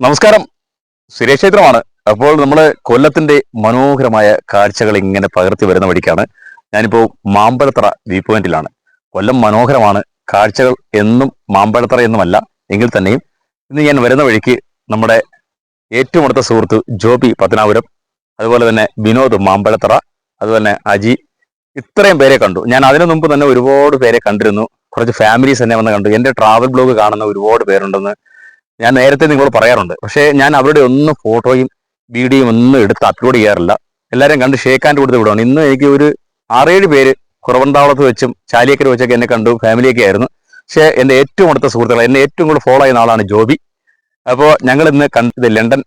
നമസ്കാരം. സുരേഷ് അപ്പോൾ നമ്മൾ കൊല്ലത്തിന്റെ മനോഹരമായ കാഴ്ചകൾ ഇങ്ങനെ പകർത്തി വരുന്ന വഴിക്കാണ്. ഞാനിപ്പോൾ മാമ്പഴത്തറ വ്യൂ പോയിന്റിലാണ്. കൊല്ലം മനോഹരമാണ്. കാഴ്ചകൾ എന്നും മാമ്പഴത്തറ എന്നുമല്ല എങ്കിൽ തന്നെയും. ഇന്ന് ഞാൻ വരുന്ന വഴിക്ക് നമ്മുടെ ഏറ്റവും അടുത്ത സുഹൃത്ത് ജോബി പത്തനാപുരം അതുപോലെ തന്നെ വിനോദ് മാമ്പഴത്തറ അതുപോലെ തന്നെ അജി. ഇത്രയും പേരെ കണ്ടു. ഞാൻ അതിനു മുമ്പ് തന്നെ ഒരുപാട് പേരെ കണ്ടിരുന്നു. കുറച്ച് ഫാമിലീസ് തന്നെ വന്ന് കണ്ടു. എന്റെ ട്രാവൽ ബ്ലോഗ് കാണുന്ന ഒരുപാട് പേരുണ്ടെന്ന്. ഞാൻ നേരത്തെ നിങ്ങളോട് പറയാറുണ്ട്. പക്ഷേ ഞാൻ അവരുടെ ഒന്നും ഫോട്ടോയും വീഡിയോയും ഒന്നും എടുത്ത് അപ്ലോഡ് ചെയ്യാറില്ല. എല്ലാവരും കണ്ട് ഷേക്ക് ഹാൻഡ് കൊടുത്ത് വിടുവാണ്. ഇന്ന് എനിക്ക് ഒരു ആറേഴ് പേര് കുറവന്താവളത്ത് വെച്ചും ചാലിയക്കര വെച്ചൊക്കെ എന്നെ കണ്ടു ഫാമിലിയൊക്കെ ആയിരുന്നു. പക്ഷേ എന്റെ ഏറ്റവും അടുത്ത സുഹൃത്തുക്കൾ എന്നെ ഏറ്റവും കൂടുതൽ ഫോളോ ചെയ്യുന്ന ആളാണ് ജോബി. അപ്പോൾ ഞങ്ങൾ ഇന്ന് കണ്ടത് ലണ്ടൻ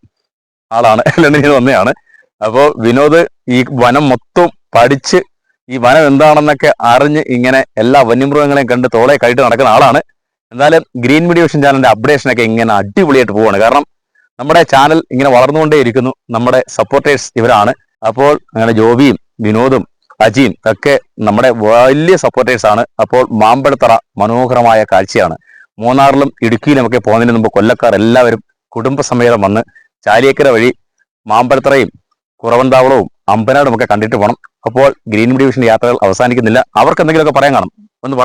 ആളാണ്. ലണ്ടനിൽ നിന്ന് വന്നതാണ് അപ്പോൾ വിനോദ് ഈ വനം മൊത്തം പഠിച്ച് ഈ വനം എന്താണെന്നൊക്കെ അറിഞ്ഞ് ഇങ്ങനെ എല്ലാ വന്യമൃഗങ്ങളെയും കണ്ട് തോളെ കഴിട്ട് നടക്കുന്ന ആളാണ്. എന്തായാലും ഗ്രീൻ മീഡിയ വിഷൻ ചാനലിന്റെ അപ്ഡേഷനൊക്കെ ഇങ്ങനെ അടിപൊളിയായിട്ട് പോവാണ്. കാരണം നമ്മുടെ ചാനൽ ഇങ്ങനെ വളർന്നുകൊണ്ടേ ഇരിക്കുന്നു. നമ്മുടെ സപ്പോർട്ടേഴ്സ് ഇവരാണ്. അപ്പോൾ അങ്ങനെ ജോബിയും വിനോദും അജിയും ഒക്കെ നമ്മുടെ വലിയ സപ്പോർട്ടേഴ്സ് ആണ്. അപ്പോൾ മാമ്പഴത്തറ മനോഹരമായ കാഴ്ചയാണ്. മൂന്നാറിലും ഇടുക്കിയിലും ഒക്കെ പോകുന്നതിന് മുമ്പ് കൊല്ലക്കാർ എല്ലാവരും കുടുംബസമേതം വന്ന് ചാലിയേക്കര വഴി മാമ്പഴത്തറയും കുറവന്താവളവും അമ്പനാടും ഒക്കെ കണ്ടിട്ട് പോകണം അപ്പോൾ ഗ്രീൻ മീഡിയ വിഷൻ യാത്രകൾ അവസാനിക്കുന്നില്ല. അവർക്ക് എന്തെങ്കിലുമൊക്കെ പറയാൻ കാണും. ഒന്ന്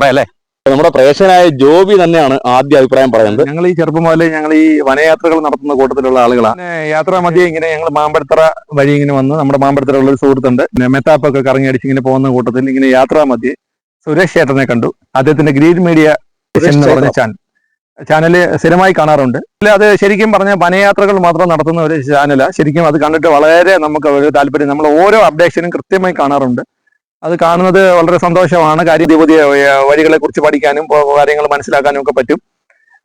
പറയാല്ലേ നമ്മുടെ പ്രേക്ഷകനായ ജോബി തന്നെയാണ് ആദ്യ അഭിപ്രായം പറയുന്നത്. ഞങ്ങൾ ഈ ചെറുപ്പം മുതലേ ഞങ്ങൾ ഈ വനയാത്രകൾ നടത്തുന്ന കൂട്ടത്തിലുള്ള ആളുകളാണ് യാത്ര മധ്യേ ഇങ്ങനെ ഞങ്ങൾ മാമ്പഴത്തറ വഴി ഇങ്ങനെ വന്ന് നമ്മുടെ മാമ്പഴത്തറ ഉള്ള ഒരു സുഹൃത്തുണ്ട്. മെത്താപ്പൊക്കെ കറങ്ങി അടിച്ച് ഇങ്ങനെ പോകുന്ന കൂട്ടത്തിൽ ഇങ്ങനെ യാത്രാ മധ്യേ സുരേഷ് ചേട്ടനെ കണ്ടു. അദ്ദേഹത്തിന്റെ ഗ്രീൻ മീഡിയ എന്ന് പറഞ്ഞ ചാനൽ. ചാനൽ സ്ഥിരമായി കാണാറുണ്ട്. അല്ല അത് ശരിക്കും പറഞ്ഞ വനയാത്രകൾ മാത്രം നടത്തുന്ന ഒരു ചാനലാണ് ശരിക്കും അത് കണ്ടിട്ട് വളരെ നമുക്ക് ഒരു താല്പര്യം. നമ്മൾ ഓരോ അപ്ഡേഷനും കൃത്യമായി കാണാറുണ്ട്. അത് കാണുന്നത് വളരെ സന്തോഷമാണ്. കാര്യം പുതിയ പുതിയ വഴികളെ കുറിച്ച് പഠിക്കാനും കാര്യങ്ങൾ മനസ്സിലാക്കാനും ഒക്കെ പറ്റും.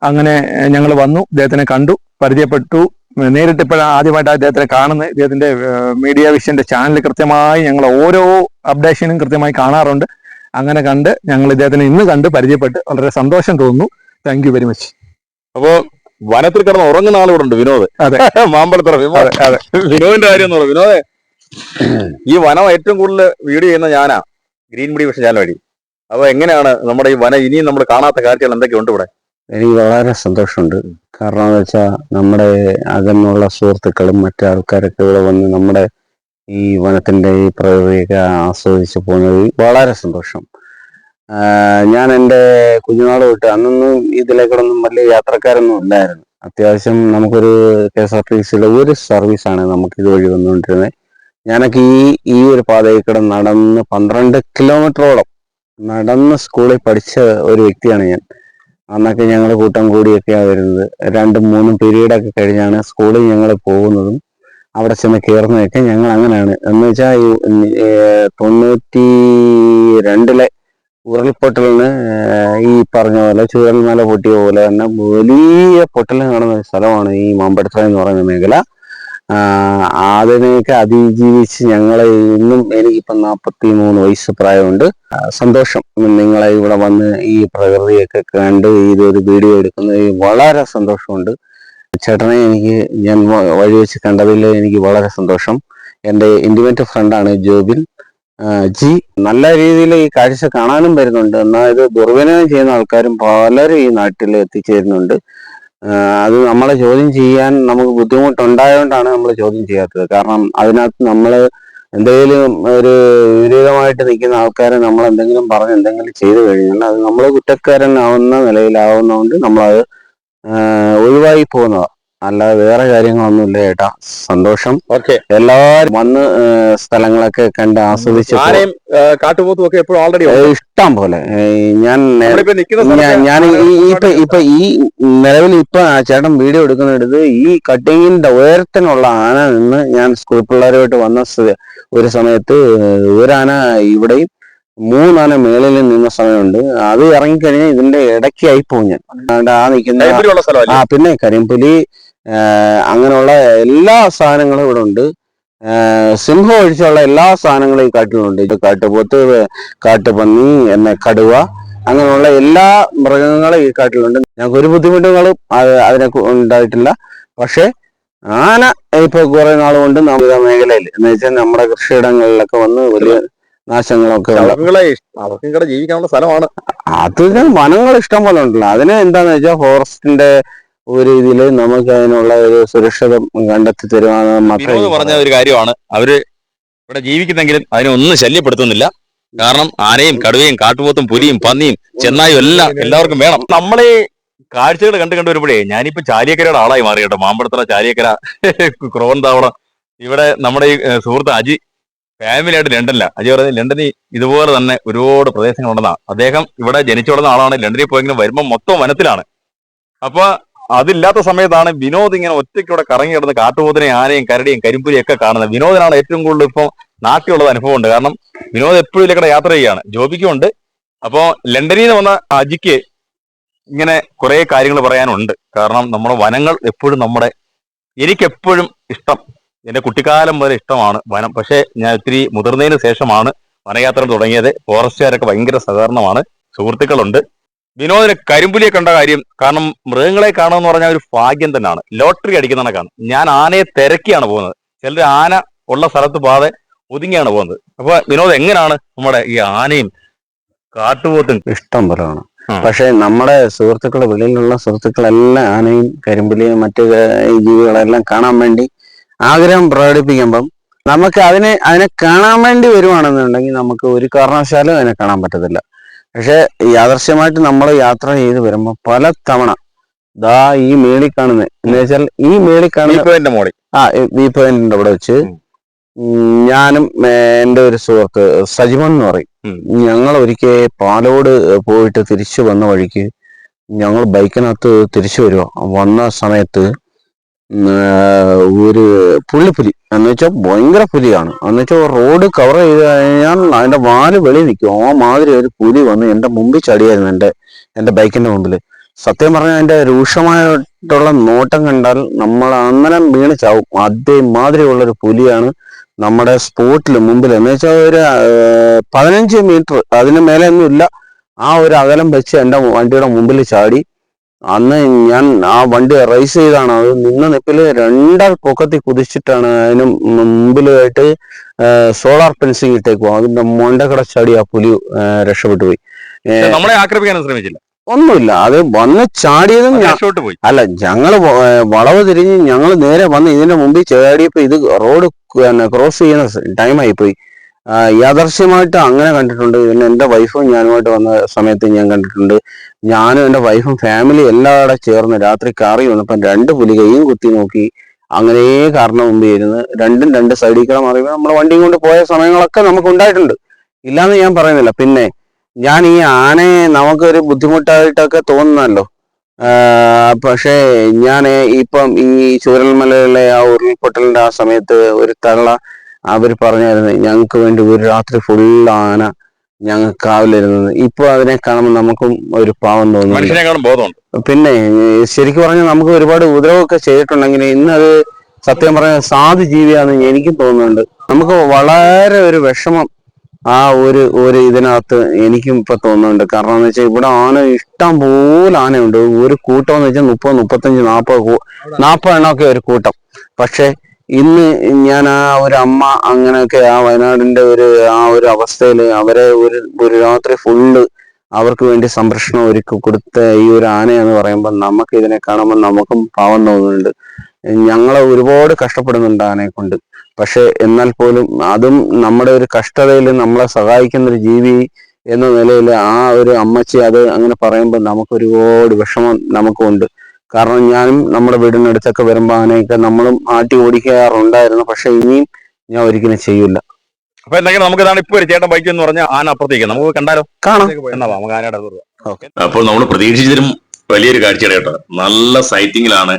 അങ്ങനെ ഞങ്ങൾ വന്നു ഇദ്ദേഹത്തിനെ കണ്ടു പരിചയപ്പെട്ടു. നേരിട്ട് ഇപ്പോഴാണ് ആദ്യമായിട്ട് അദ്ദേഹത്തിനെ കാണുന്നത്. അദ്ദേഹത്തിന്റെ മീഡിയ വിഷന്റെ ചാനൽ കൃത്യമായി ഞങ്ങൾ ഓരോ അപ്ഡേഷനും കൃത്യമായി കാണാറുണ്ട്. അങ്ങനെ കണ്ട് ഞങ്ങൾ ഇദ്ദേഹത്തിനെ ഇന്ന് കണ്ട് പരിചയപ്പെട്ട് വളരെ സന്തോഷം തോന്നുന്നു. താങ്ക് യു വെരി മച്ച് അപ്പോ വനത്തിൽ കിടന്ന് ഉറങ്ങുന്ന ആൾ ഉണ്ട് വിനോദ്. അതെ. മാമ്പഴത്തറ വിനോദ്. അതെ അതെ. വിനോദിന്റെ കാര്യം വിനോദേ. ഈ വനം ഏറ്റവും കൂടുതൽ വീഡിയോ ചെയ്യുന്ന ഞാനാ ഗ്രീൻ മുടി വിഷൻ ചാനൽ വഴി. അപ്പൊ എങ്ങനെയാണ് നമ്മുടെ ഈ വനം ഇനിയും നമ്മൾ കാണാത്ത കാര്യങ്ങൾ എന്തൊക്കെ ഉണ്ട് ഇവിടെ? എനിക്ക് വളരെ സന്തോഷമുണ്ട്. കാരണം എന്ന് വെച്ചാൽ നമ്മുടെ അകന്നുള്ള സുഹൃത്തുക്കളും മറ്റു ആൾക്കാരൊക്കെ ഇവിടെ വന്ന് നമ്മുടെ ഈ വനത്തിന്റെ ഈ പ്രകൃതിയൊക്കെ ആസ്വദിച്ച് പോകുന്നത് വളരെ സന്തോഷം. ഞാൻ എന്റെ കുഞ്ഞുനാൾ തൊട്ട് അന്നൊന്നും ഇതിലേക്കൂടൊന്നും വലിയ യാത്രക്കാരൊന്നും ഇല്ലായിരുന്നു. അത്യാവശ്യം നമുക്കൊരു കെ എസ് ആർ ടി സിയിലെ ഒരു സർവീസാണ് നമുക്ക് ഇതുവഴി വന്നുകൊണ്ടിരുന്നത്. ഞാനൊക്കെ ഈ ഈ ഒരു പാതയിൽ കൂടെ നടന്ന് പന്ത്രണ്ട് കിലോമീറ്ററോളം നടന്ന് സ്കൂളിൽ പഠിച്ച ഒരു വ്യക്തിയാണ് ഞാൻ. അന്നൊക്കെ ഞങ്ങൾ കൂട്ടം കൂടിയൊക്കെയാണ് വരുന്നത്. രണ്ടും മൂന്നും പീരീഡൊക്കെ കഴിഞ്ഞാണ് സ്കൂളിൽ ഞങ്ങൾ പോകുന്നതും അവിടെ ചെന്ന് കയറുന്നതൊക്കെ ഞങ്ങൾ അങ്ങനെയാണ്. എന്ന് വെച്ചാൽ തൊണ്ണൂറ്റി രണ്ടിലെ ഉരുൾപൊട്ടലിന് ഈ പറഞ്ഞ പോലെ ചുഴൽമല പൊട്ടിയ പോലെ തന്നെ വലിയ പൊട്ടൽ കാണുന്ന സ്ഥലമാണ് ഈ മാമ്പഴത്തറ എന്ന് പറയുന്ന മേഖല. അതിനെയൊക്കെ അതിജീവിച്ച് ഞങ്ങളെ ഇന്നും എനിക്കിപ്പം നാൽപ്പത്തി മൂന്ന് വയസ്സ് പ്രായമുണ്ട്. സന്തോഷം. നിങ്ങളെ ഇവിടെ വന്ന് ഈ പ്രകൃതിയൊക്കെ കണ്ട് ഇതൊരു വീഡിയോ എടുക്കുന്നത് വളരെ സന്തോഷമുണ്ട്. ചേട്ടനെ എനിക്ക് ഞാൻ വഴി വെച്ച് കണ്ടതിൽ എനിക്ക് വളരെ സന്തോഷം. എന്റെ ഇന്റിമേറ്റ് ഫ്രണ്ടാണ് ജോബിൻ. ജി നല്ല രീതിയിൽ ഈ കാഴ്ച കാണാനും വരുന്നുണ്ട്. എന്നാൽ ഇത് ദുർവിനിയോഗം ചെയ്യുന്ന ആൾക്കാരും പലരും ഈ നാട്ടിൽ എത്തിച്ചേരുന്നുണ്ട്. അത് നമ്മളെ ചോദ്യം ചെയ്യാൻ നമുക്ക് ബുദ്ധിമുട്ടുണ്ടായതുകൊണ്ടാണ് നമ്മൾ ചോദ്യം ചെയ്യാത്തത്. കാരണം അതിനകത്ത് നമ്മൾ എന്തെങ്കിലും ഒരു വിപരീതമായിട്ട് നിൽക്കുന്ന ആൾക്കാരെ നമ്മൾ എന്തെങ്കിലും പറഞ്ഞ് എന്തെങ്കിലും ചെയ്തു കഴിഞ്ഞാൽ അത് നമ്മൾ കുറ്റക്കാരനാവുന്ന നിലയിലാവുന്നതുകൊണ്ട് നമ്മളത് ഒഴിവായി പോകുന്നതാ. അല്ലാതെ വേറെ കാര്യങ്ങളൊന്നുമില്ല ചേട്ടാ. സന്തോഷം. ഓക്കെ എല്ലാവരും വന്ന് സ്ഥലങ്ങളൊക്കെ കണ്ട് ആസ്വദിച്ച് പോ- ആനയും കാട്ടുപോത്തും ഒക്കെ എപ്പോഴും ഓൾറെഡി ഇഷ്ടം പോലെ. ഞാൻ ഞാൻ ഇപ്പൊ ഇപ്പൊ ഈ നിലവിൽ ഇപ്പൊ ചേട്ടൻ വീഡിയോ എടുക്കുന്നിടത്ത് ഈ കട്ടിങ്ങിന്റെ ഉയരത്തിനുള്ള ആന നിന്ന് ഞാൻ സ്കൂൾ പിള്ളേരുമായിട്ട് വന്ന ഒരു സമയത്ത് ഒരാന ഇവിടെയും മൂന്നാന മേളിൽ നിന്ന സമയമുണ്ട്. അത് ഇറങ്ങിക്കഴിഞ്ഞാൽ ഇതിന്റെ ഇടയ്ക്കായി പോകും ഞാൻ. ആ നിൽക്കുന്ന ആ പിന്നെ കരിമ്പുലി അങ്ങനെയുള്ള എല്ലാ സാധനങ്ങളും ഇവിടെ ഉണ്ട്. സിംഹം ഒഴിച്ചുള്ള എല്ലാ സാധനങ്ങളും ഈ കാട്ടിലുണ്ട്. ഇത് കാട്ടുപോത്ത് കാട്ടുപന്നി എന്ന കടുവ അങ്ങനെയുള്ള എല്ലാ മൃഗങ്ങളും ഈ കാട്ടിലുണ്ട്. ഞങ്ങൾക്ക് ഒരു ബുദ്ധിമുട്ടുകളും അത് അതിനെ ഉണ്ടായിട്ടില്ല. പക്ഷേ ആന ഇപ്പൊ കുറെ നാൾ കൊണ്ട് നമ്മുടെ മേഖലയിൽ എന്ന് വെച്ചാൽ നമ്മുടെ കൃഷിയിടങ്ങളിലൊക്കെ വന്ന് വലിയ നാശങ്ങളൊക്കെ അവർക്കും കൂടെ ജീവിക്കാനുള്ള സ്ഥലമാണ്. അത് വനങ്ങൾ ഇഷ്ടം പോലെ ഉണ്ടല്ലോ. അതിന് എന്താന്ന് വെച്ചാൽ ഫോറസ്റ്റിന്റെ ഒരു ഇതിൽ നമുക്ക് അതിനുള്ള ഒരു സുരക്ഷിതം കണ്ടെത്തി മാത്രമേ വിനോദ് പറഞ്ഞ ഒരു കാര്യമാണ്. അവർ ഇവിടെ ജീവിക്കുന്നെങ്കിലും അതിനെ ഒന്നും ശല്യപ്പെടുത്തുന്നില്ല. കാരണം ആനയും കടുവയും കാട്ടുപോത്തും പുലിയും പന്നിയും ചെന്നായും എല്ലാം എല്ലാവർക്കും വേണം. നമ്മളെ കാഴ്ചകൾ കണ്ടു കണ്ടു വരുമ്പോഴേ ഞാനിപ്പോ ചാലിയക്കരയുടെ ആളായി മാറി കേട്ടോ. മാമ്പഴത്തറ ചാലിയക്കര ക്രോൺ താവളം ഇവിടെ നമ്മുടെ ഈ സുഹൃത്ത് അജി ഫാമിലി ആയിട്ട് അജി പറയുന്നത് ലണ്ടനിൽ ഇതുപോലെ തന്നെ ഒരുപാട് പ്രദേശങ്ങളുണ്ടെന്നാണ് അദ്ദേഹം ഇവിടെ ജനിച്ചു വളർന്ന ആളാണ്. ലണ്ടനിൽ പോയെങ്കിലും വരുമ്പോൾ മൊത്തം വനത്തിലാണ്. അപ്പൊ അതില്ലാത്ത സമയത്താണ് വിനോദ് ഇങ്ങനെ ഒറ്റയ്ക്കൂടെ കറങ്ങി കിടന്ന് കാട്ടുപോത്തിനെ ആനയും കരടിയും കരിമ്പുലിയും ഒക്കെ കാണുന്നത്. വിനോദിനാണ് ഏറ്റവും കൂടുതൽ ഇപ്പം നാട്ടിലുള്ളത് അനുഭവം ഉണ്ട്. കാരണം വിനോദ് എപ്പോഴും ഇതിലൂടെ യാത്ര ചെയ്യുകയാണ്. ജോബിക്കും ഉണ്ട്. അപ്പോ ലണ്ടനിൽ നിന്ന് വന്ന അജിക്ക് ഇങ്ങനെ കുറെ കാര്യങ്ങൾ പറയാനുണ്ട്. കാരണം നമ്മുടെ വനങ്ങൾ എപ്പോഴും നമ്മുടെ എനിക്കെപ്പോഴും ഇഷ്ടം. എന്റെ കുട്ടിക്കാലം മുതൽ ഇഷ്ടമാണ് വനം. പക്ഷേ ഞാൻ ഒത്തിരി മുതിർന്നതിന് ശേഷമാണ് വനയാത്ര തുടങ്ങിയത്. ഫോറസ്റ്റുകാരൊക്കെ ഭയങ്കര സഹകരണമാണ്. സുഹൃത്തുക്കളുണ്ട്. വിനോദിന് കരിമ്പുലിയെ കണ്ട കാര്യം കാരണം മൃഗങ്ങളെ കാണുക എന്ന് പറഞ്ഞാൽ ഒരു ഭാഗ്യം തന്നെയാണ്. ലോട്ടറി അടിക്കുന്ന കണക്കാണ് ഞാൻ ആനയെ തിരക്കിയാണ് പോകുന്നത്. ചിലർ ആന ഉള്ള സ്ഥലത്ത് പാതെ ഒതുങ്ങിയാണ് പോകുന്നത്. അപ്പൊ വിനോദ് എങ്ങനെയാണ് നമ്മുടെ ഈ ആനയും കാട്ടുപോത്തും? ഇഷ്ടം പോലെയാണ്. പക്ഷെ നമ്മുടെ സുഹൃത്തുക്കൾ വെളിയിലുള്ള സുഹൃത്തുക്കളെല്ലാം ആനയും കരിമ്പുലിയും മറ്റു ജീവികളെല്ലാം കാണാൻ വേണ്ടി ആഗ്രഹം പ്രകടിപ്പിക്കുമ്പം നമുക്ക് അതിനെ അതിനെ കാണാൻ വേണ്ടി വരുവാണെന്നുണ്ടെങ്കിൽ നമുക്ക് ഒരു കാരണവശാലും അതിനെ കാണാൻ പറ്റത്തില്ല. പക്ഷെ യാദർശ്യമായിട്ട് നമ്മൾ യാത്ര ചെയ്ത് വരുമ്പോൾ പല തവണ ദാ ഈ മേളിൽ കാണുന്നത് എന്ന് വെച്ചാൽ ഈ മേളിൽ കാണുന്ന മോളി. ആ വ്യൂ പോയിന്റിന്റെ അവിടെ വെച്ച് ഞാനും എന്റെ എന്റെ ഒരു സുഹൃത്ത് സജിമൻ എന്ന് പറയും. ഞങ്ങൾ ഒരിക്കൽ പാലോട് പോയിട്ട് തിരിച്ചു വന്ന വഴിക്ക് ഞങ്ങൾ ബൈക്കിനകത്ത് തിരിച്ചു വരുക വന്ന സമയത്ത് ഒരു പുള്ളിപ്പുലി. എന്ന് വെച്ചാൽ ഭയങ്കര പുലിയാണ്. എന്ന് വെച്ചാൽ റോഡ് കവർ ചെയ്ത് കഴിഞ്ഞാൽ അതിന്റെ വാൽ വെളി നിൽക്കും ആ മാതിരി ഒരു പുലി വന്ന് എന്റെ മുമ്പിൽ ചടിയായിരുന്നു എന്റെ എന്റെ ബൈക്കിന്റെ മുമ്പിൽ. സത്യം പറഞ്ഞാൽ അതിന്റെ രൂക്ഷമായിട്ടുള്ള നോട്ടം കണ്ടാൽ നമ്മൾ അന്നേരം വീണ് ചാവും. അതേമാതിരിയുള്ള ഒരു പുലിയാണ് നമ്മുടെ സ്പോട്ടിൽ മുമ്പിൽ എന്ന് വെച്ചാൽ ഒരു പതിനഞ്ച് മീറ്റർ അതിന് മേലെ ഒന്നും ഇല്ല ആ ഒരു അകലം വെച്ച് എന്റെ വണ്ടിയുടെ മുമ്പിൽ ചാടി അന്ന് ഞാൻ ആ വണ്ടി റേസ് ചെയ്താണ്. അത് നിന്ന നിപ്പിൽ രണ്ടാൾ പൊക്കത്തി കുതിച്ചിട്ടാണ് അതിന് മുമ്പിലായിട്ട് സോളാർ ഫെൻസിങ് ഇട്ടേക്കും അതിന്റെ മൊണ്ടക്കട ചാടി ആ പുലി രക്ഷപ്പെട്ടു പോയി. നമ്മളെ ആക്രമിക്കാൻ ശ്രമിച്ചില്ല. ഒന്നുമില്ല. അത് വന്ന് ചാടിയതും അല്ല ഞങ്ങൾ വളവ് തിരിഞ്ഞ് ഞങ്ങൾ നേരെ വന്ന് ഇതിന്റെ മുമ്പിൽ ചാടിയപ്പോ ഇത് റോഡ് ക്രോസ് ചെയ്യുന്ന ടൈമായി പോയി യാദർശ്യമായിട്ട് അങ്ങനെ കണ്ടിട്ടുണ്ട്. പിന്നെ എന്റെ വൈഫും ഞാനുമായിട്ട് വന്ന സമയത്ത് ഞാൻ കണ്ടിട്ടുണ്ട്. ഞാനും എന്റെ വൈഫും ഫാമിലി എല്ലാവരുടെ ചേർന്ന് രാത്രി കാറി വന്നപ്പം രണ്ട് പുലി കൈയും കുത്തി നോക്കി. അങ്ങനെ കാറിന് മുമ്പ് ഇരുന്ന് രണ്ടും രണ്ട് സൈഡിൽ കൂടെ മാറി. നമ്മൾ വണ്ടിയും കൊണ്ട് പോയ സമയങ്ങളൊക്കെ നമുക്ക് ഉണ്ടായിട്ടുണ്ട്. ഇല്ലാന്ന് ഞാൻ പറയുന്നില്ല. പിന്നെ ഞാൻ ഈ ആനയെ നമുക്കൊരു ബുദ്ധിമുട്ടായിട്ടൊക്കെ തോന്നുന്നല്ലോ പക്ഷേ ഞാൻ ഇപ്പം ഈ ചൂരൽമലയിലെ ആ ഉരുൾപൊട്ടലിന്റെ ആ സമയത്ത് ഒരു തള്ള അവർ പറഞ്ഞായിരുന്നു ഞങ്ങൾക്ക് വേണ്ടി ഒരു രാത്രി ഫുൾ ആന ഞങ്ങൾ കാവലിരുന്നത്. ഇപ്പൊ അതിനെ കാണുമ്പോൾ നമുക്കും ഒരു പാവം തോന്നുന്നു. പിന്നെ ശരിക്കും പറഞ്ഞാൽ നമുക്ക് ഒരുപാട് ഉപദ്രവമൊക്കെ ചെയ്തിട്ടുണ്ടെങ്കിൽ ഇന്ന് അത് സത്യം പറഞ്ഞ സാധു ജീവിയാണെന്ന് എനിക്കും തോന്നുന്നുണ്ട്. നമുക്ക് വളരെ ഒരു വിഷമം ആ ഒരു ഒരു ഇതിനകത്ത് എനിക്കും ഇപ്പൊ തോന്നുന്നുണ്ട്. കാരണം എന്ന് വെച്ചാൽ ഇവിടെ ആന ഇഷ്ടം പോലെ ആനയുണ്ട്. ഒരു കൂട്ടം എന്ന് വെച്ചാൽ മുപ്പത് മുപ്പത്തഞ്ച് നാൽപ്പത് നാൽപ്പത് എണ്ണമൊക്കെ ഒരു കൂട്ടം. പക്ഷെ ഇന്ന് ഞാൻ ആ ഒരു അമ്മ അങ്ങനെയൊക്കെ ആ വയനാടിന്റെ ഒരു ആ ഒരു അവസ്ഥയിൽ അവരെ ഒരു ഒരു രാത്രി ഫുള്ള് അവർക്ക് വേണ്ടി സംരക്ഷണം ഒരുക്കി കൊടുത്ത ഈ ഒരു ആന എന്ന് പറയുമ്പോൾ നമുക്ക് ഇതിനെ കാണുമ്പോൾ നമുക്കും പാവം തോന്നുന്നുണ്ട്. ഞങ്ങളെ ഒരുപാട് കഷ്ടപ്പെടുന്നുണ്ട് ആനയെ കൊണ്ട്. പക്ഷെ എന്നാൽ പോലും അതും നമ്മുടെ ഒരു കഷ്ടതയിൽ നമ്മളെ സഹായിക്കുന്ന ഒരു ജീവി എന്ന നിലയിൽ ആ ഒരു അമ്മച്ചി അത് അങ്ങനെ പറയുമ്പോൾ നമുക്ക് ഒരുപാട് വിഷമം നമുക്കുണ്ട്. കാരണം ഞാനും നമ്മുടെ വീടിനടുത്തൊക്കെ വരുമ്പോൾ അങ്ങനെയൊക്കെ നമ്മളും ആട്ടി ഓടിക്കാറുണ്ടായിരുന്നു. പക്ഷെ ഇനിയും ഞാൻ ഒരിക്കലും ചെയ്യില്ല അപ്പൊ എന്തെങ്കിലും നമുക്ക് ഇതാണ് ഇപ്പൊ ഒരു ചേട്ടൻ ബൈക്ക് എന്ന് പറഞ്ഞാൽ ആന അപ്പുറത്തേക്ക് നമുക്ക് കണ്ടാലോ? കാണാം. എന്നാ വാ, നമുക്ക് ആനയുടെ അപ്പോൾ നമ്മൾ പ്രതീക്ഷിച്ചതിലും വലിയൊരു കാഴ്ചയാണ് കേട്ടോ. നല്ല സൈറ്റിങ്ങിലാണ്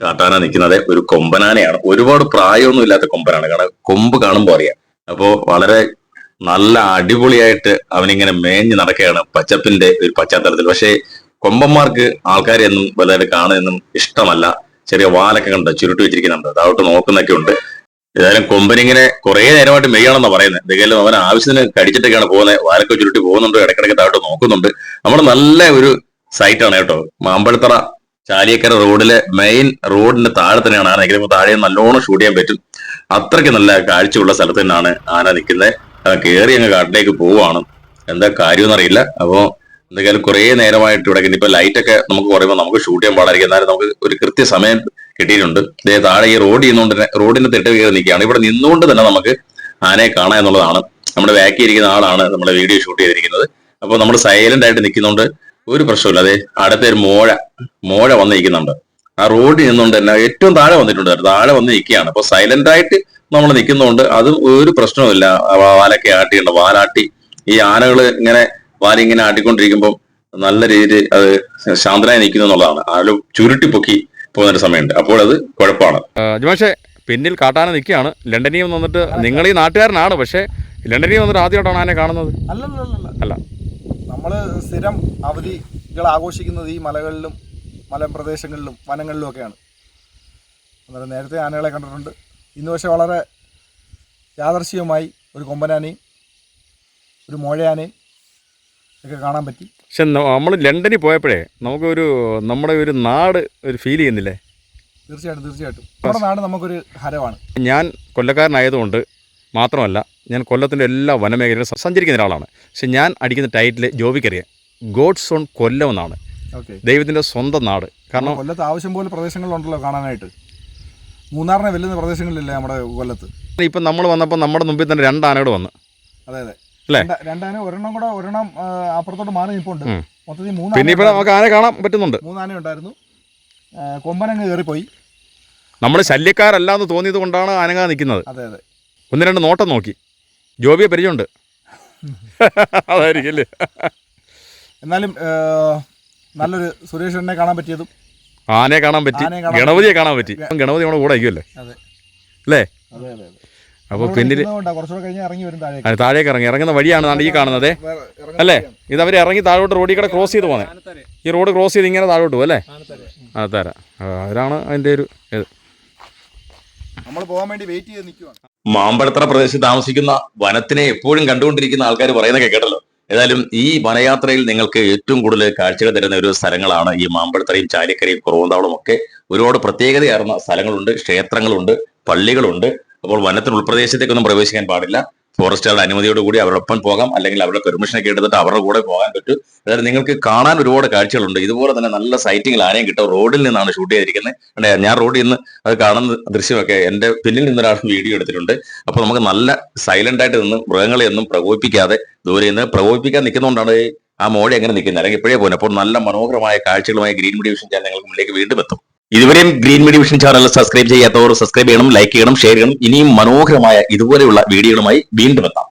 കാട്ടാന നിൽക്കുന്നത്. ഒരു കൊമ്പനാനയാണ്. ഒരുപാട് പ്രായമൊന്നും ഇല്ലാത്ത കൊമ്പനാണ്. കാരണം കൊമ്പ് കാണുമ്പോൾ അറിയാം. അപ്പോൾ വളരെ നല്ല അടിപൊളിയായിട്ട് അവനിങ്ങനെ മേഞ്ഞ് നടക്കുകയാണ്. പച്ചപ്പിന്റെ ഒരു പശ്ചാത്തലത്തിൽ. പക്ഷേ കൊമ്പന്മാർക്ക് ആൾക്കാരെ ഒന്നും വലുതായിട്ട് കാണുന്നതൊന്നും ഇഷ്ടമല്ല. ചെറിയ വാലൊക്കെ കണ്ട് ചുരുട്ടി വെച്ചിരിക്കുന്നുണ്ട്. അതാവട്ട് നോക്കുന്നൊക്കെ ഉണ്ട്. ഏതായാലും കൊമ്പനിങ്ങനെ കുറെ നേരമായിട്ട് മെയ്യാണെന്നാണ് പറയുന്നത്. എന്തെങ്കിലും അവൻ ആവശ്യത്തിന് കടിച്ചിട്ടൊക്കെയാണ് പോകുന്നത്. വാലൊക്കെ ചുരുട്ടി പോകുന്നുണ്ട്. ഇടയ്ക്കിടയ്ക്ക് താഴോട്ട് നോക്കുന്നുണ്ട്. നമ്മുടെ നല്ല ഒരു സൈറ്റാണ് കേട്ടോ. മാമ്പഴത്തറ ചാലിയക്കര റോഡിലെ മെയിൻ റോഡിന്റെ താഴെ തന്നെയാണ് ആന. നിൽക്കുന്നത് താഴെ നല്ലോണം ഷൂട്ട് ചെയ്യാൻ പറ്റും. അത്രയ്ക്ക് നല്ല കാഴ്ചയുള്ള സ്ഥലത്ത് തന്നെയാണ് ആന നിൽക്കുന്നത്. കയറി അങ്ങ് കാട്ടിലേക്ക് പോവാണ് എന്താ കാര്യമെന്ന് അറിയില്ല എന്തെങ്കിലും കുറേ നേരമായിട്ട് ഇവിടെ ലൈറ്റ് ഒക്കെ നമുക്ക് കുറയുമ്പോൾ നമുക്ക് ഷൂട്ട് ചെയ്യാൻ പാടായിരിക്കും. എന്നാലും നമുക്ക് ഒരു കൃത്യസമയം കിട്ടിയിട്ടുണ്ട്. ഇതേ താഴെ ഈ റോഡ് ചെയ്യുന്നതുകൊണ്ട് തന്നെ റോഡിന്റെ തെട്ട് കയറി നിൽക്കുകയാണ്. ഇവിടെ നിന്നുകൊണ്ട് തന്നെ നമുക്ക് ആനയെ കാണാം എന്നുള്ളതാണ്. നമ്മുടെ ബാക്കി ഇരിക്കുന്ന ആളാണ് നമ്മുടെ വീഡിയോ ഷൂട്ട് ചെയ്തിരിക്കുന്നത്. അപ്പോൾ നമ്മൾ സൈലന്റ് ആയിട്ട് നിൽക്കുന്നതുകൊണ്ട് ഒരു പ്രശ്നമില്ല അതെ അടുത്ത ഒരു മോഴ മോഴ വന്ന് നിൽക്കുന്നുണ്ട്. ആ റോഡിൽ നിന്നുകൊണ്ട് തന്നെ ഏറ്റവും താഴെ വന്നിട്ടുണ്ട്. താഴെ വന്ന് നിൽക്കുകയാണ്. അപ്പോൾ സൈലന്റ് ആയിട്ട് നമ്മൾ നിൽക്കുന്നതുകൊണ്ട് അതും ഒരു പ്രശ്നവുമില്ല. വാലൊക്കെ ആട്ടിയുണ്ട് വാലാട്ടി ഈ ആനകൾ ഇങ്ങനെ വാലിങ്ങനെ ആട്ടിക്കൊണ്ടിരിക്കുമ്പോൾ നല്ല രീതിയിൽ അത് ശാന്തനായി നിൽക്കുന്നു എന്നുള്ളതാണ്. ആരും ചുരുട്ടി പൊക്കി പോകുന്ന ഒരു സമയമുണ്ട്. അപ്പോൾ അത് കുഴപ്പമാണ്. ജുമാഷെ പിന്നിൽ കാട്ടാന നിൽക്കുകയാണ്. ലണ്ടനിൽ വന്നിട്ട് നിങ്ങൾ ഈ നാട്ടുകാരനാണ് പക്ഷേ ലണ്ടനിൽ വന്നിട്ട് ആദ്യമായിട്ടാണ് ആനെ കാണുന്നത്? അല്ല. നമ്മൾ സ്ഥിരം അവധികൾ ആഘോഷിക്കുന്നത് ഈ മലകളിലും മലപ്രദേശങ്ങളിലും വനങ്ങളിലും ഒക്കെയാണ് അന്നേരം നേരത്തെ ആനകളെ കണ്ടിട്ടുണ്ട്. ഇന്ന് പക്ഷേ വളരെ യാദർശികമായി ഒരു കൊമ്പനാനയും ഒരു മോഴയാനയും ഒക്കെ കാണാൻ പറ്റി. പക്ഷെ നമ്മൾ ലണ്ടനിൽ പോയപ്പോഴേ നമുക്കൊരു നമ്മുടെ ഒരു നാട് ഒരു ഫീൽ ചെയ്യുന്നില്ലേ? തീർച്ചയായിട്ടും തീർച്ചയായിട്ടും. നമ്മുടെ നാട് നമുക്കൊരു ഹരമാണ്. ഞാൻ കൊല്ലക്കാരനായതുകൊണ്ട് മാത്രമല്ല ഞാൻ കൊല്ലത്തിന്റെ എല്ലാ വനമേഖലയിലും സഞ്ചരിക്കുന്ന ഒരാളാണ്. പക്ഷെ ഞാൻ അടിക്കുന്ന ടൈറ്റിൽ ജോബിക്കറിയാം ഗോഡ്സ് ഓൺ കൊല്ലം എന്നാണ്. ഓക്കെ. ദൈവത്തിന്റെ സ്വന്തം നാട്. കാരണം കൊല്ലത്ത് ആവശ്യം പോലെ പ്രദേശങ്ങളുണ്ടല്ലോ കാണാനായിട്ട്. മൂന്നാറിനെ വെല്ലുന്ന പ്രദേശങ്ങളില്ലേ നമ്മുടെ കൊല്ലത്ത്. ഇപ്പം നമ്മൾ വന്നപ്പോൾ നമ്മുടെ മുമ്പിൽ തന്നെ രണ്ട് ആനകൾ വന്ന്. അതെ അതെ. അല്ലേ? രണ്ട- രണ്ടാന ഒരെണ്ണം കൂടെ ഒരെണ്ണം അപ്പുറത്തോട്ട് മാറി നിൽപ്പുണ്ട്. മൊത്തത്തിൽ മൂന്ന് പിന്നെ ഇപ്പോൾ നമുക്ക് ആന കാണാൻ പറ്റുന്നുണ്ട്. മൂന്നാന ഉണ്ടായിരുന്നു. കൊമ്പനങ്ങ് കയറിപ്പോയി. നമ്മൾ ശല്യക്കാരല്ല എന്ന് തോന്നിയത് കൊണ്ടാണ് ആനങ്ങ നിൽക്കുന്നത്. അതെ അതെ. ഒന്ന് രണ്ട് നോട്ടം നോക്കി. ജോബിയെ പരിചയമുണ്ട്. അതായിരിക്കും അല്ലേ എന്നാലും നല്ലൊരു സുരേഷ് എന്നെ കാണാൻ പറ്റിയതും ആനയെ കാണാൻ പറ്റി. ഗണപതിയെ കാണാൻ പറ്റി. ഗണപതി നമ്മുടെ കൂടെ ആയിരിക്കുമല്ലേ? അല്ലേ? അതെ അതെ അതെ. അപ്പോൾ പിന്നിൽ താഴേക്ക്. താഴേക്ക് ഇറങ്ങി ഇറങ്ങുന്ന വഴിയാണ് ഈ കാണുന്നത്. അല്ലേ? ഇത് അവർ ഇറങ്ങി താഴോട്ട് റോഡിൽ കൂടെ ക്രോസ് ചെയ്ത് പോകുന്നത് ഈ റോഡ് ക്രോസ് ചെയ്ത് ഇങ്ങനെ താഴോട്ട് പോകും അല്ലേ? ആ തരാം അവരാണ് അതിന്റെ ഒരു ഇത്. നമ്മൾ പോകാൻ വേണ്ടി വെയിറ്റ് ചെയ്ത് നിൽക്കുവാണ് മാമ്പഴത്തറ പ്രദേശത്ത് താമസിക്കുന്ന വനത്തിനെ എപ്പോഴും കണ്ടുകൊണ്ടിരിക്കുന്ന ആൾക്കാർ പറയുന്നതൊക്കെ കേട്ടല്ലോ. ഏതായാലും ഈ വനയാത്രയിൽ നിങ്ങൾക്ക് ഏറ്റവും കൂടുതൽ കാഴ്ചകൾ തരുന്ന ഒരു സ്ഥലങ്ങളാണ് ഈ മാമ്പഴത്തറയും ചാലിക്കരയും കുറവന്താവളം ഒക്കെ. ഒരുപാട് പ്രത്യേകതയാർന്ന സ്ഥലങ്ങളുണ്ട് ക്ഷേത്രങ്ങളുണ്ട് പള്ളികളുണ്ട്. അപ്പോൾ വനത്തിന് ഉൾപ്രദേശത്തേക്കൊന്നും പ്രവേശിക്കാൻ പാടില്ല. ഫോറസ്റ്റുകാരുടെ അനുമതിയോട് കൂടി അവരോടൊപ്പം പോകാം. അല്ലെങ്കിൽ അവരുടെ പെർമിഷനൊക്കെ എടുത്തിട്ട് അവരുടെ കൂടെ പോകാൻ പറ്റും. അതായത് നിങ്ങൾക്ക് കാണാൻ ഒരുപാട് കാഴ്ചകളുണ്ട്. ഇതുപോലെ തന്നെ നല്ല സൈറ്റിംഗിൽ ആനയും കിട്ടും. റോഡിൽ നിന്നാണ് ഷൂട്ട് ചെയ്തിരിക്കുന്നത് ഞാൻ റോഡിൽ നിന്ന് അത് കാണുന്ന ദൃശ്യമൊക്കെ എന്റെ പിന്നിൽ നിന്നൊരാൾ വീഡിയോ എടുത്തിട്ടുണ്ട്. അപ്പോൾ നമുക്ക് നല്ല സൈലന്റ് ആയിട്ട് നിന്ന് മൃഗങ്ങളെ ഒന്നും പ്രകോപിപ്പിക്കാതെ ദൂരെ നിന്ന് പ്രകോപിപ്പിക്കാൻ നിൽക്കുന്നതുകൊണ്ടാണ് ആ മോഴി എങ്ങനെ നിൽക്കുന്നത്. അല്ലെങ്കിൽ ഇപ്പോഴേ പോകുന്നത് അപ്പോൾ നല്ല മനോഹരമായ കാഴ്ചകളുമായി ഗ്രീൻ മീഡിയ വിഷൻ ഞാൻ നിങ്ങൾക്ക് മുന്നിലേക്ക് വീണ്ടും എത്തും. ഇതുവരെയും green media vision channel subscribe ചെയ്യാത്തവർ സബ്സ്ക്രൈബ് ചെയ്യണം ലൈക്ക് ചെയ്യണം ഷെയർ ചെയ്യണം. ഇനിയും മനോഹരമായ ഇതുപോലെയുള്ള വീഡിയോകളുമായി വീണ്ടും എത്താം.